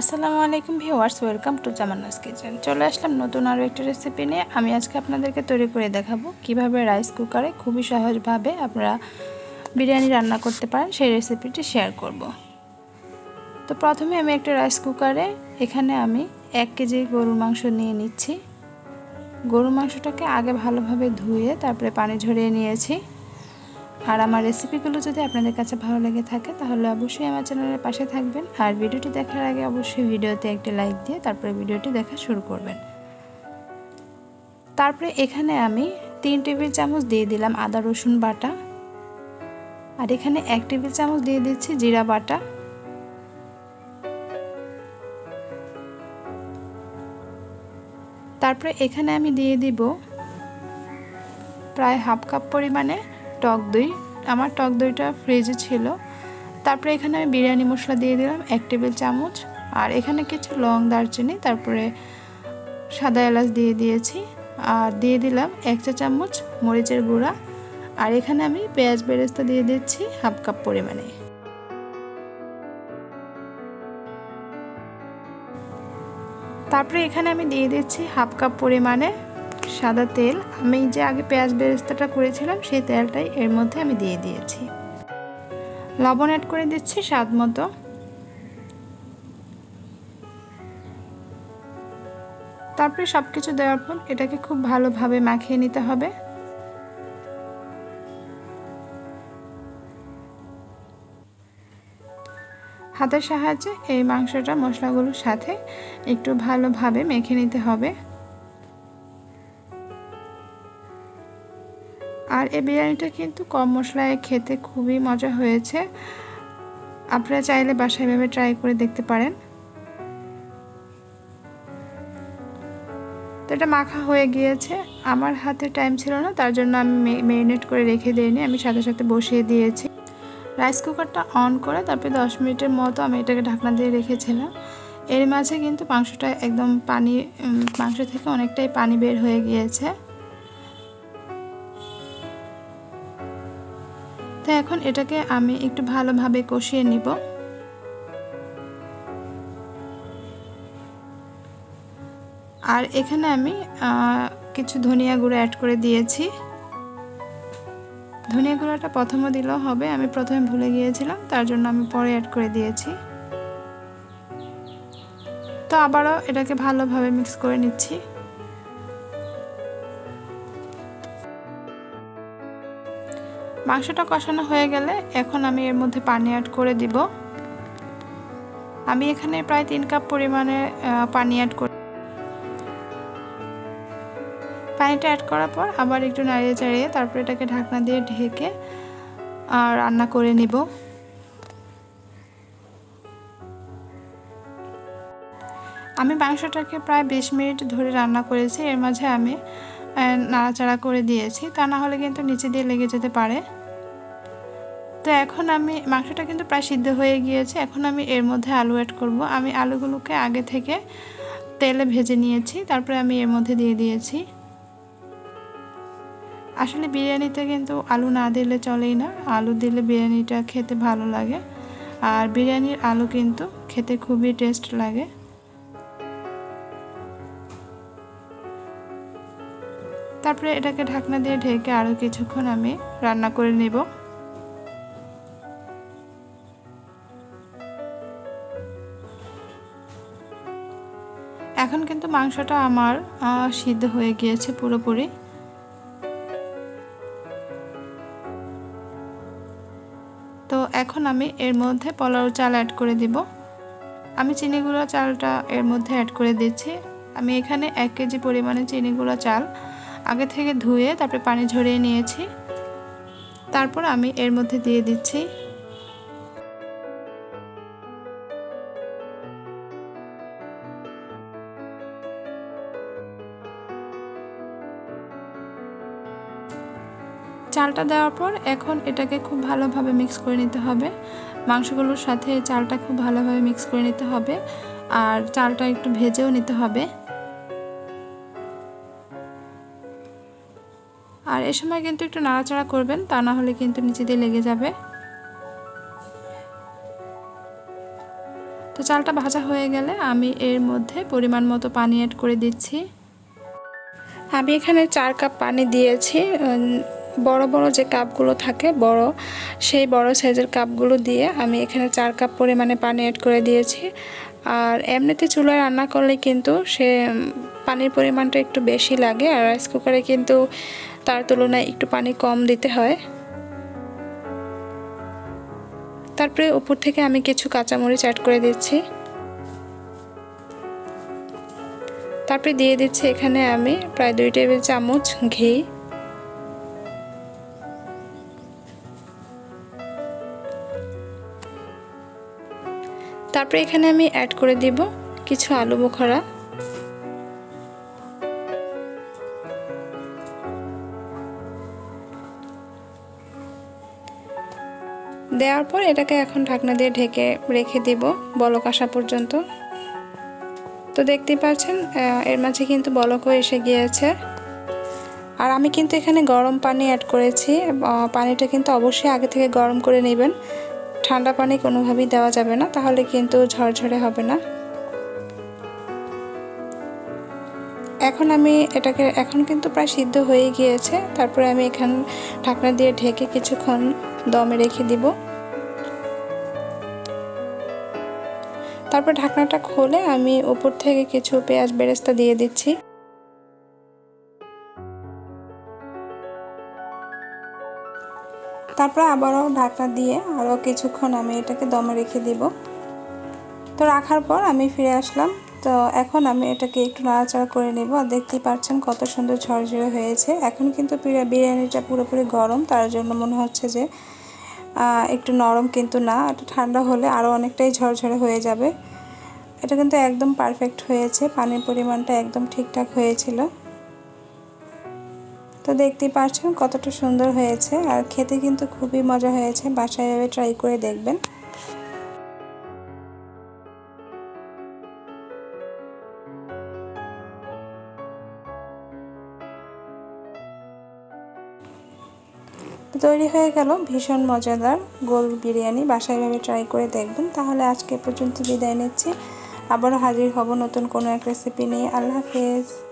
আসসালামু আলাইকুম viewers, welcome to Jamanna's kitchen. চলে আসলাম নতুন আরও একটা রেসিপি নিয়ে। আমি আজকে আপনাদেরকে তৈরি করে দেখাবো কীভাবে রাইস কুকারে খুবই সহজভাবে আপনারা বিরিয়ানি রান্না করতে পারেন। সেই রেসিপিটি শেয়ার করব। তো প্রথমে আমি একটা রাইস কুকারে এখানে আমি এক কেজি গরুর মাংস নিয়ে নিচ্ছি। গরুর মাংসটাকে আগে ভালোভাবে ধুয়ে তারপরে পানি ঝরিয়ে নিয়েছি। আর আমার রেসিপিগুলো যদি আপনাদের কাছে ভালো লেগে থাকে, তাহলে অবশ্যই আমার চ্যানেলের পাশে থাকবেন। আর ভিডিওটি দেখার আগে অবশ্যই ভিডিওতে একটি লাইক দিয়ে তারপরে ভিডিওটি দেখা শুরু করবেন। তারপরে এখানে আমি তিন টেবিল চামচ দিয়ে দিলাম আদা, রসুন বাটা। আর এখানে এক টেবিল চামচ দিয়ে দিচ্ছি জিরা বাটা। তারপরে এখানে আমি দিয়ে দিব প্রায় হাফ কাপ পরিমাণে টক দই। আমার টক দইটা ফ্রিজে ছিল। তারপরে এখানে আমি বিরিয়ানি মশলা দিয়ে দিলাম এক টেবিল চামচ। আর এখানে কিছু লং দারচিনি, তারপরে সাদা এলাচ দিয়ে দিয়েছি। আর দিয়ে দিলাম এক চা চামচ মরিচের গুঁড়া। আর এখানে আমি পেঁয়াজ বেরেস্তা দিয়ে দিচ্ছি হাফ কাপ পরিমাণে। তারপরে এখানে আমি দিয়ে দিচ্ছি হাফ কাপ পরিমাণে সাদা তেল। আমি যে আগে পেঁয়াজ বেরেস্তাটা করেছিলাম, সেই তেলটাই এর মধ্যে আমি দিয়ে দিয়েছি। লবণ অ্যাড করে দিচ্ছি স্বাদ মতো। তারপরে সব কিছু দেওয়ার পর এটাকে খুব ভালোভাবে মাখিয়ে নিতে হবে। হাতের সাহায্যে এই মাংসটা মশলাগুলোর সাথে একটু ভালোভাবে মেখে নিতে হবে। আর এই বিরিয়ানিটা কিন্তু কম মশলায় খেতে খুবই মজা হয়েছে। আপনারা চাইলে বাসায় ভেবে ট্রাই করে দেখতে পারেন। তো এটা মাখা হয়ে গিয়েছে। আমার হাতে টাইম ছিল না, তার জন্য আমি মেরিনেট করে রেখে দিইনি, আমি সাথে সাথে বসিয়ে দিয়েছি। রাইস কুকারটা অন করে তারপরে দশ মিনিটের মতো আমি এটাকে ঢাকনা দিয়ে রেখেছিলাম। এর মাঝে কিন্তু মাংসটা একদম পানি মাংস থেকে অনেকটাই পানি বের হয়ে গিয়েছে। এখন এটাকে আমি একটু ভালোভাবে কষিয়ে নিব। আর এখানে আমি কিছু ধনিয়া গুঁড়ো অ্যাড করে দিয়েছি। ধনিয়া গুঁড়োটা প্রথমে দিলেও হবে, আমি প্রথমে ভুলে গিয়েছিলাম, তার জন্য আমি পরে অ্যাড করে দিয়েছি। তো আবারও এটাকে ভালোভাবে মিক্স করে নিচ্ছি। মাংসটা কষানো হয়ে গেলে এখন আমি এর মধ্যে পানি অ্যাড করে দিব। আমি এখানে প্রায় তিন কাপ পরিমাণে পানি অ্যাড করি পানিটা অ্যাড করার পর আবার একটু নাড়িয়ে চাড়িয়ে তারপর এটাকে ঢাকনা দিয়ে ঢেকে রান্না করে নিব। আমি মাংসটাকে প্রায় বিশ মিনিট ধরে রান্না করেছি। এর মাঝে আমি নাড়াচাড়া করে দিয়েছি। তা না হলে কিন্তু নিচে দিয়ে লেগে যেতে পারে। তো এখন আমি, মাংসটা কিন্তু প্রায় সিদ্ধ হয়ে গিয়েছে। এখন আমি এর মধ্যে আলু অ্যাড করব। আমি আলুগুলোকে আগে থেকে তেলে ভেজে নিয়েছি। তারপরে আমি এর মধ্যে দিয়ে দিয়েছি। আসলে বিরিয়ানিতে কিন্তু আলু না দিলে চলেই না। আলু দিলে বিরিয়ানিটা খেতে ভালো লাগে। আর বিরিয়ানির আলু কিন্তু খেতে খুবই টেস্ট লাগে। তারপরে এটাকে ঢাকনা দিয়ে ঢেকে আরও কিছুক্ষণ আমি রান্না করে নেব। এখন কিন্তু মাংসটা আমার সিদ্ধ হয়ে গিয়েছে পুরোপুরি। তো এখন আমি এর মধ্যে পোলাও চাল অ্যাড করে দিব। আমি চিনি গুঁড়ো চালটা এর মধ্যে অ্যাড করে দিচ্ছি। আমি এখানে এক কেজি পরিমাণে চিনি গুঁড়ো চাল আগে থেকে ধুয়ে তারপরে পানি ঝরিয়ে নিয়েছি। তারপর আমি এর মধ্যে দিয়ে দিচ্ছি। চালটা দেওয়ার পর এখন এটাকে খুব ভালোভাবে মিক্স করে নিতে হবে। মাংসগুলোর সাথে চালটা খুব ভালোভাবে মিক্স করে নিতে হবে। আর চালটা একটু ভেজেও নিতে হবে। আর এ সময় কিন্তু একটু নাড়াচাড়া করবেন, তা না হলে কিন্তু নিচে দিয়ে লেগে যাবে। তো চালটা ভাজা হয়ে গেলে আমি এর মধ্যে পরিমাণ মতো পানি অ্যাড করে দিচ্ছি। আমি এখানে চার কাপ পানি দিয়েছি। বড় বড় যে কাপগুলো থাকে, বড়, সেই বড় সাইজের কাপগুলো দিয়ে আমি এখানে চার কাপ পরিমাণে পানি অ্যাড করে দিয়েছি। আর এমনিতে চুলায় রান্না করলে কিন্তু সে পানির পরিমাণটা একটু বেশি লাগে। আর রাইস কুকারে কিন্তু তার তুলনায় একটু পানি কম দিতে হয়। তারপরে উপর থেকে আমি কিছু কাঁচামরিচ অ্যাড করে দিচ্ছি। তারপরে দিয়ে দিচ্ছি এখানে আমি প্রায় দুই টেবিল চামচ ঘি। তারপরে এখানে আমি অ্যাড করে দিব কিছু আলু বোখরা। দেওয়ার পর এটাকে এখন ঢাকনা দিয়ে ঢেকে রেখে দিব বলক আসা পর্যন্ত। তো দেখতেই পাচ্ছেন এর মাঝে কিন্তু বলকও এসে গিয়েছে। আর আমি কিন্তু এখানে গরম পানি অ্যাড করেছি পানিটা কিন্তু অবশ্যই আগে থেকে গরম করে নেবেন। ঠান্ডা পানি কোনোভাবেই দেওয়া যাবে না, তাহলে কিন্তু ঝরঝরে হবে না। এখন আমি এটাকে, এখন কিন্তু প্রায় সিদ্ধ হয়ে গিয়েছে, তারপরে আমি এখান ঢাকনা দিয়ে ঢেকে কিছুক্ষণ দমে রেখে দিব। তারপর ঢাকনাটা খুলে আমি উপর থেকে কিছু পেঁয়াজ বেরেস্তা দিয়ে দিচ্ছি। তারপর আবারও ঢাকনা দিয়ে আরও কিছুক্ষণ আমি এটাকে দমে রেখে দিব। তো রাখার পর আমি ফিরে আসলাম। তো এখন আমি এটাকে একটু নাড়াচাড়া করে নেব। আর দেখতেই পাচ্ছেন কত সুন্দর ঝরঝরে হয়েছে। এখন কিন্তু বিরিয়ানিটা পুরোপুরি গরম। তার জন্য মনে হচ্ছে যে একটু নরম কিন্তু না। এটা ঠান্ডা হলে আরও অনেকটাই ঝরঝরে হয়ে যাবে। এটা কিন্তু একদম পারফেক্ট হয়েছে। পানির পরিমাণটা একদম ঠিকঠাক হয়েছিল। তো দেখতেই পাচ্ছেন কতটা সুন্দর হয়েছে। আর খেতে কিন্তু খুবই মজা হয়েছে। বাসায় ট্রাই করে দেখবেন। তৈরি হয়ে গেল ভীষণ মজাদার গোল বিরিয়ানি। বাসায় ভাবে ট্রাই করে দেখবেন। তাহলে আজকে পর্যন্ত বিদায় নিচ্ছি। আবারও হাজির হব নতুন কোনো এক রেসিপি নিয়ে। আল্লাহ হাফেজ।